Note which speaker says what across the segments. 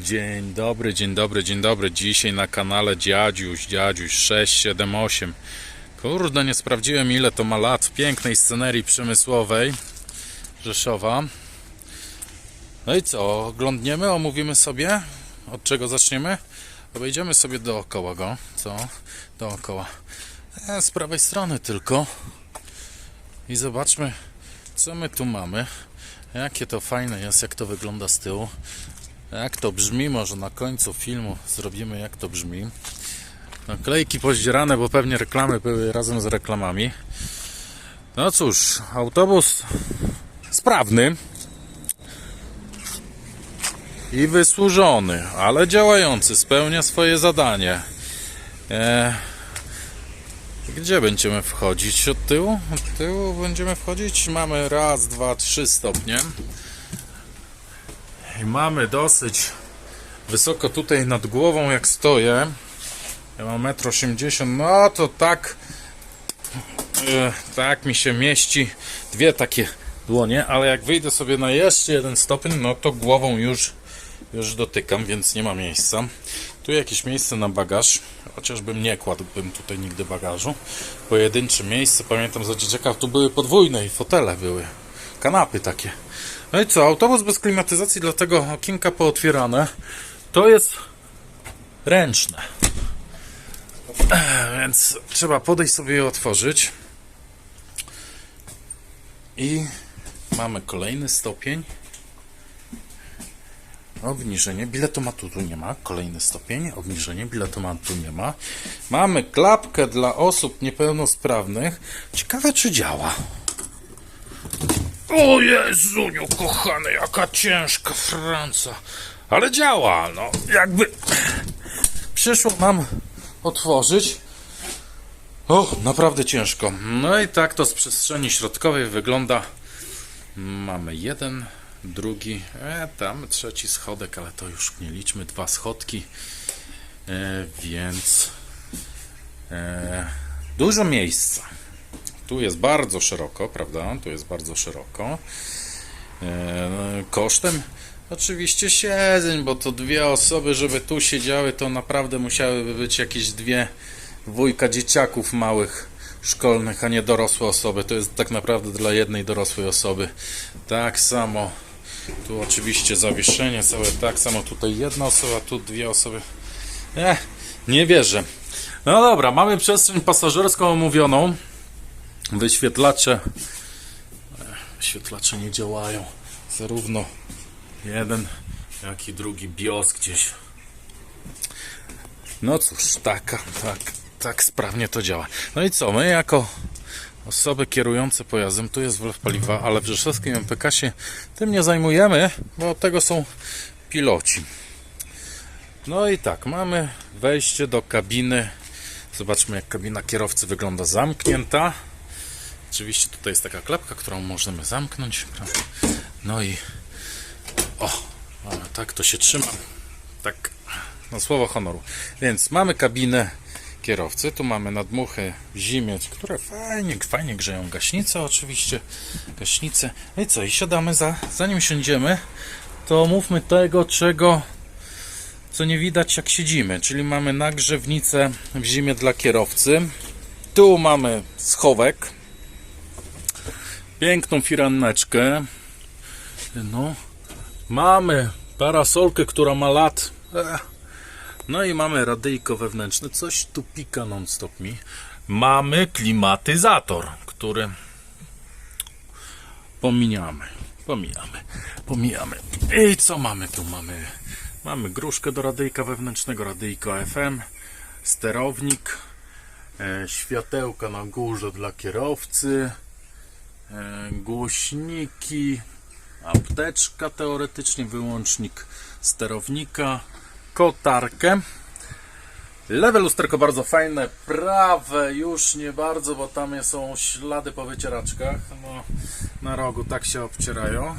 Speaker 1: Dzień dobry, dzień dobry, dzień dobry. Dzisiaj na kanale Dziadziuś, Dziadziuś 678. Kurde, nie sprawdziłem ile to ma lat w pięknej scenerii przemysłowej Rzeszowa. No i co, oglądniemy, omówimy sobie? Od czego zaczniemy? Obejdziemy sobie dookoła go. Co? Dookoła. E, z prawej strony tylko. I zobaczmy, co my tu mamy. Jakie to fajne jest, jak to wygląda z tyłu. Jak to brzmi, może na końcu filmu zrobimy jak to brzmi. Naklejki pozdzierane, bo pewnie reklamy były razem z reklamami. No cóż, autobus sprawny i wysłużony, ale działający, spełnia swoje zadanie. E, gdzie będziemy wchodzić? Od tyłu? Od tyłu będziemy wchodzić. Mamy raz, dwa, trzy stopnie. I mamy dosyć wysoko tutaj nad głową, jak stoję. Ja mam 1,80 m, no to tak, e, tak mi się mieści dwie takie dłonie, ale jak wyjdę sobie na jeszcze jeden stopień, no to głową już, już dotykam, więc nie ma miejsca. Tu jakieś miejsce na bagaż, chociażbym nie kładłbym tutaj nigdy bagażu. Pojedyncze miejsce, pamiętam za dzieciaka, tu były podwójne i fotele były, kanapy takie. No i co, autobus bez klimatyzacji, dlatego okienka pootwierane. To jest ręczne. Więc trzeba podejść sobie je otworzyć. I mamy kolejny stopień. Obniżenie biletomatu tu nie ma. Kolejny stopień. Obniżenie biletomatu nie ma. Mamy klapkę dla osób niepełnosprawnych. Ciekawe, czy działa. O Jezuniu, kochany, jaka ciężka Franca. Ale działa, no. Jakby przyszło nam otworzyć. O, naprawdę ciężko. No i tak to z przestrzeni środkowej wygląda. Mamy jeden, drugi, e, tam trzeci schodek, ale to już nie liczmy, dwa schodki. E, więc e, dużo miejsca. Tu jest bardzo szeroko, prawda? Tu jest bardzo szeroko. E, kosztem oczywiście siedzeń, bo to dwie osoby, żeby tu siedziały, to naprawdę musiałyby być jakieś dwie wujka dzieciaków małych szkolnych, a nie dorosłe osoby. To jest tak naprawdę dla jednej dorosłej osoby. Tak samo tu oczywiście zawieszenie całe, tak samo tutaj jedna osoba, tu dwie osoby. Eh, nie wierzę. No dobra, mamy przestrzeń pasażerską omówioną. Wyświetlacze. e, Wyświetlacze nie działają. Zarówno jeden, jak i drugi BIOS gdzieś. No cóż, tak, tak, tak sprawnie to działa. No i co, my jako osoby kierujące pojazdem, tu jest wlew paliwa, ale w rzeszowskim MPK się tym nie zajmujemy, bo od tego są piloci. No i tak, mamy wejście do kabiny. Zobaczmy, jak kabina kierowcy wygląda zamknięta. Oczywiście tutaj jest taka klapka, którą możemy zamknąć. No i o, tak to się trzyma. Tak, no słowo honoru. Więc mamy kabinę kierowcy. Tu mamy nadmuchy w zimie, które fajnie, fajnie grzeją gaśnice oczywiście. Gaśnice. No i co? I siadamy za, zanim siądziemy, to mówmy tego, czego co nie widać jak siedzimy, czyli mamy nagrzewnicę w zimie dla kierowcy. Tu mamy schowek, piękną firanneczkę. No, mamy parasolkę, która ma lat. Ech. No i mamy radyjko wewnętrzne. Coś tu pika non-stop mi. Mamy klimatyzator, który pomijamy. Pomijamy. Pomijamy. I co mamy tu? Mamy, mamy gruszkę do radyjka wewnętrznego, radyjko FM, sterownik, e, światełka na górze dla kierowcy, głośniki, apteczka teoretycznie, wyłącznik sterownika, kotarkę. Lewe lusterko bardzo fajne, prawe już nie bardzo, bo tam są ślady po wycieraczkach. No, na rogu tak się obcierają.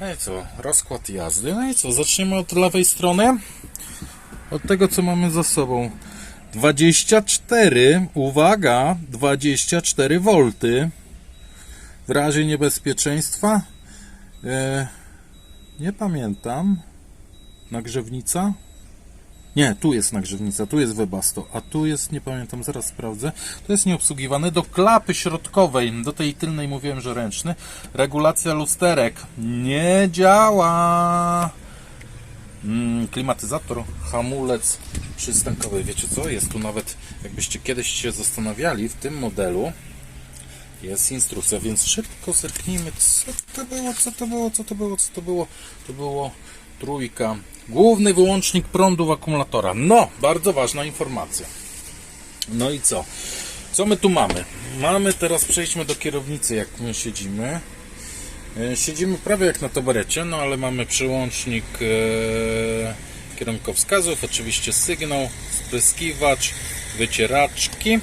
Speaker 1: No i co, rozkład jazdy. No i co, zaczniemy od lewej strony. Od tego, co mamy za sobą. 24, uwaga, 24 V. Razie niebezpieczeństwa, e, nie pamiętam, nagrzewnica. Nie, tu jest nagrzewnica, tu jest Webasto, a tu jest, nie pamiętam, zaraz sprawdzę. To jest nieobsługiwane. Do klapy środkowej, do tej tylnej mówiłem, że ręczny. Regulacja lusterek nie działa. Mm, klimatyzator, hamulec przystankowy. Wiecie co? Jest tu nawet, jakbyście kiedyś się zastanawiali, w tym modelu jest instrukcja, więc szybko zerknijmy, co to było, co to było, co to było, co to było. To było trójka. Główny wyłącznik prądu akumulatora. No, bardzo ważna informacja. No i co? Co my tu mamy? Mamy teraz, przejdźmy do kierownicy, jak my siedzimy. E, Siedzimy prawie jak na taborecie, no ale mamy przełącznik e, kierunkowskazów, oczywiście sygnał, spryskiwacz, wycieraczki,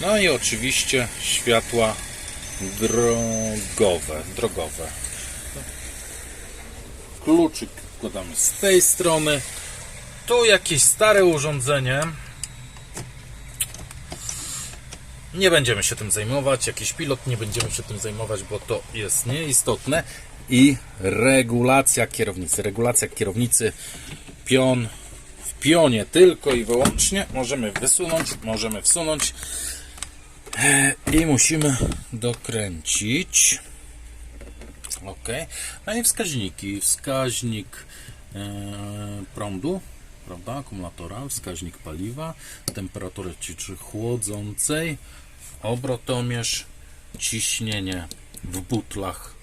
Speaker 1: no i oczywiście światła drogowe. drogowe. Kluczyk wkładamy z tej strony. Tu jakieś stare urządzenie. Nie będziemy się tym zajmować, jakiś pilot nie będziemy się tym zajmować, bo to jest nieistotne. I regulacja kierownicy. Regulacja kierownicy, pion w pionie tylko i wyłącznie. Możemy wysunąć, możemy wsunąć i musimy dokręcić. Ok. No i wskaźniki. Wskaźnik e, prądu, prawda, akumulatora, wskaźnik paliwa, temperatury cieczy chłodzącej, obrotomierz, ciśnienie w butlach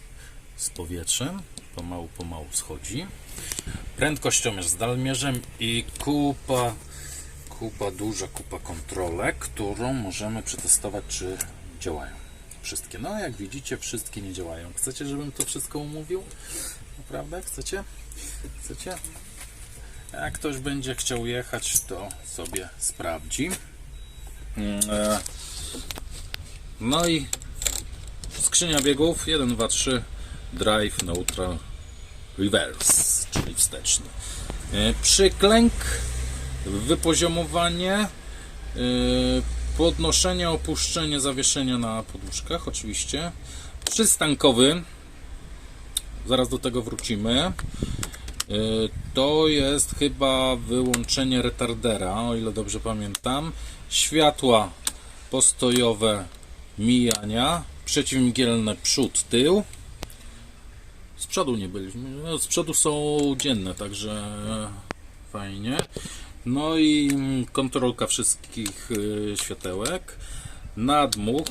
Speaker 1: z powietrzem, pomału, pomału schodzi, prędkościomierz z dalmierzem i kupa, kupa, duża kupa kontrolek, którą możemy przetestować, czy działają. Wszystkie. No, jak widzicie, wszystkie nie działają. Chcecie, żebym to wszystko umówił? Naprawdę? Chcecie? Chcecie? Jak ktoś będzie chciał jechać, to sobie sprawdzi. Mm, e, No i skrzynia biegów 1, 2, 3 drive, neutral, reverse, czyli wsteczny. E, Przyklęk, wypoziomowanie, e, podnoszenie, opuszczenie, zawieszenie na poduszkach oczywiście. Przystankowy, zaraz do tego wrócimy. Y, To jest chyba wyłączenie retardera, o ile dobrze pamiętam. Światła postojowe mijania, przeciwmgielne przód, tył. Z przodu nie byliśmy. No, z przodu są dzienne, także fajnie. No i mm, kontrolka wszystkich y, światełek. Nadmuch.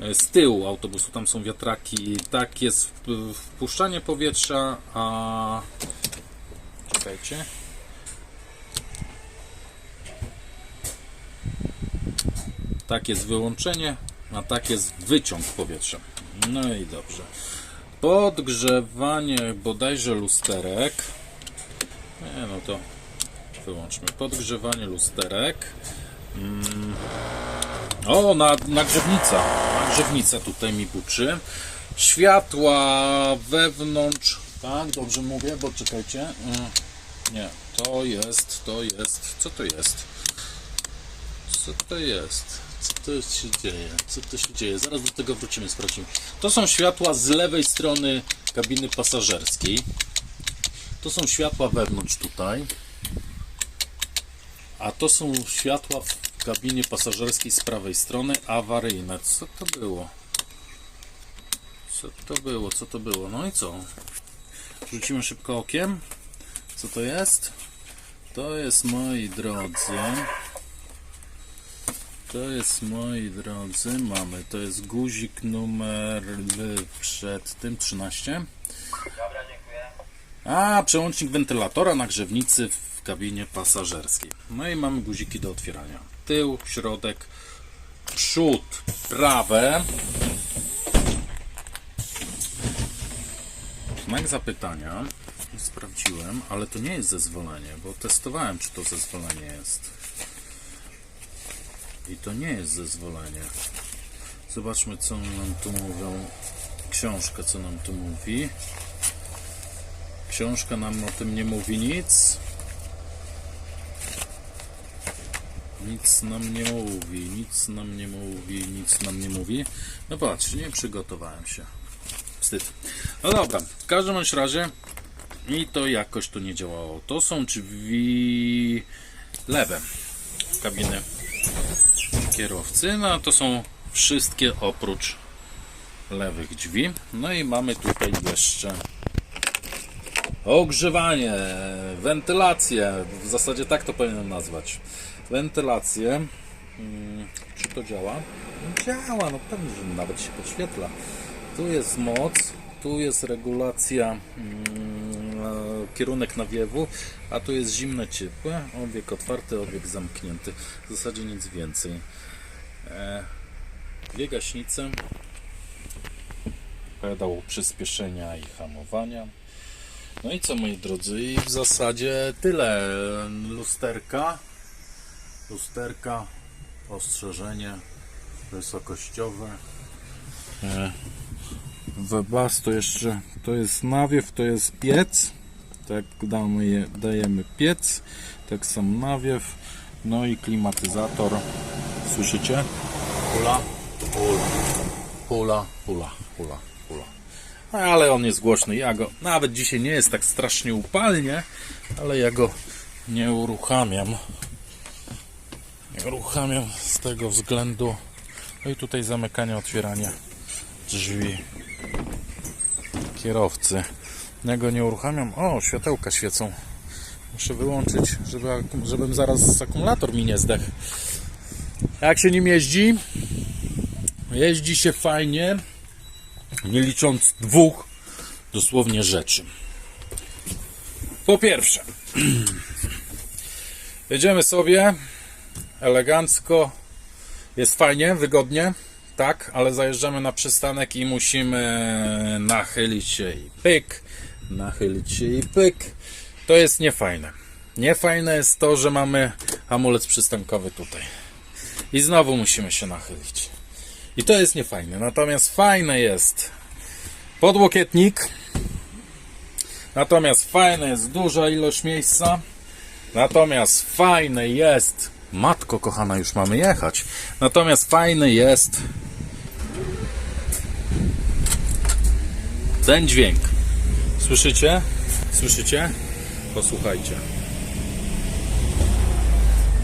Speaker 1: E, z tyłu autobusu tam są wiatraki. Tak jest wpuszczanie powietrza, a czekajcie. Tak jest wyłączenie, a tak jest wyciąg powietrza. No i dobrze. Podgrzewanie bodajże lusterek. Nie no to wyłączmy. Podgrzewanie lusterek. O, na, nagrzewnica. Nagrzewnica tutaj mi buczy. Światła wewnątrz. Tak, dobrze mówię, bo czekajcie. Mm, Nie, to jest, to jest. Co to jest? Co to jest? Co to się dzieje? Co to się dzieje? Zaraz do tego wrócimy, sprawdzimy. To są światła z lewej strony kabiny pasażerskiej. To są światła wewnątrz tutaj. A to są światła w kabinie pasażerskiej z prawej strony, awaryjne. Co to było? Co to było? Co to było? No i co? Rzucimy szybko okiem. Co to jest? To jest, moi drodzy, to jest, moi drodzy, mamy, to jest guzik numer przed tym 13.
Speaker 2: Dobra, dziękuję.
Speaker 1: A, przełącznik wentylatora na grzewnicy w kabinie pasażerskiej. No i mamy guziki do otwierania. Tył, środek, przód, prawe. Znak zapytania. Sprawdziłem, ale to nie jest zezwolenie, bo testowałem, czy to zezwolenie jest. I to nie jest zezwolenie. Zobaczmy, co nam tu mówią. Książka, co nam tu mówi. Książka nam o tym nie mówi nic. Nic nam nie mówi, nic nam nie mówi, nic nam nie mówi. No patrz, nie przygotowałem się. Wstyd. No dobra, w każdym razie I to jakoś to nie działało. To są drzwi lewe kabiny kierowcy. No to są wszystkie oprócz lewych drzwi. No i mamy tutaj jeszcze ogrzewanie, wentylację. W zasadzie tak to powinienem nazwać. Wentylację. Hmm, Czy to działa? No Działa, no pewnie, że nawet się podświetla. Tu jest moc, tu jest regulacja mm, kierunek nawiewu, a tu jest zimne, ciepłe, obieg otwarty, obieg zamknięty. W zasadzie nic więcej. E, Dwie gaśnice, pedał przyspieszenia i hamowania. No i co moi drodzy, i w zasadzie tyle. Lusterka, lusterka, ostrzeżenie wysokościowe. E, Webas to jeszcze, to jest nawiew, to jest piec. Tak damy je, dajemy piec, tak sam nawiew. No i klimatyzator. Słyszycie? Hula, hula, hula, hula, hula. No, Ale on jest głośny. Ja go, nawet dzisiaj nie jest tak strasznie upalnie, ale ja go nie uruchamiam. Uruchamiam z tego względu. No i tutaj zamykanie, otwieranie drzwi kierowcy. Ja go nie uruchamiam. O, światełka świecą. Muszę wyłączyć, żeby, żebym zaraz akumulator mi nie zdechł. Jak się nim jeździ? Jeździ się fajnie, nie licząc dwóch dosłownie rzeczy. Po pierwsze, jedziemy sobie elegancko, jest fajnie, wygodnie, tak, ale zajeżdżamy na przystanek i musimy nachylić się i pyk, nachylić się i pyk. To jest niefajne. Niefajne jest to, że mamy hamulec przystankowy tutaj. I znowu musimy się nachylić. I to jest niefajne. Natomiast fajne jest podłokietnik. Natomiast fajne jest duża ilość miejsca. Natomiast fajne jest. Matko kochana, już mamy jechać. Natomiast fajny jest ten dźwięk. Słyszycie? Słyszycie? Posłuchajcie.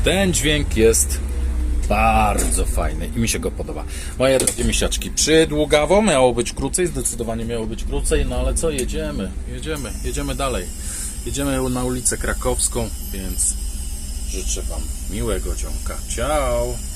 Speaker 1: Ten dźwięk jest bardzo fajny i mi się go podoba. Moje drogie misiaczki, przydługawo miało być krócej, zdecydowanie miało być krócej, no ale co, jedziemy, jedziemy, jedziemy dalej. Jedziemy na ulicę Krakowską, więc życzę Wam miłego dzionka. Ciao!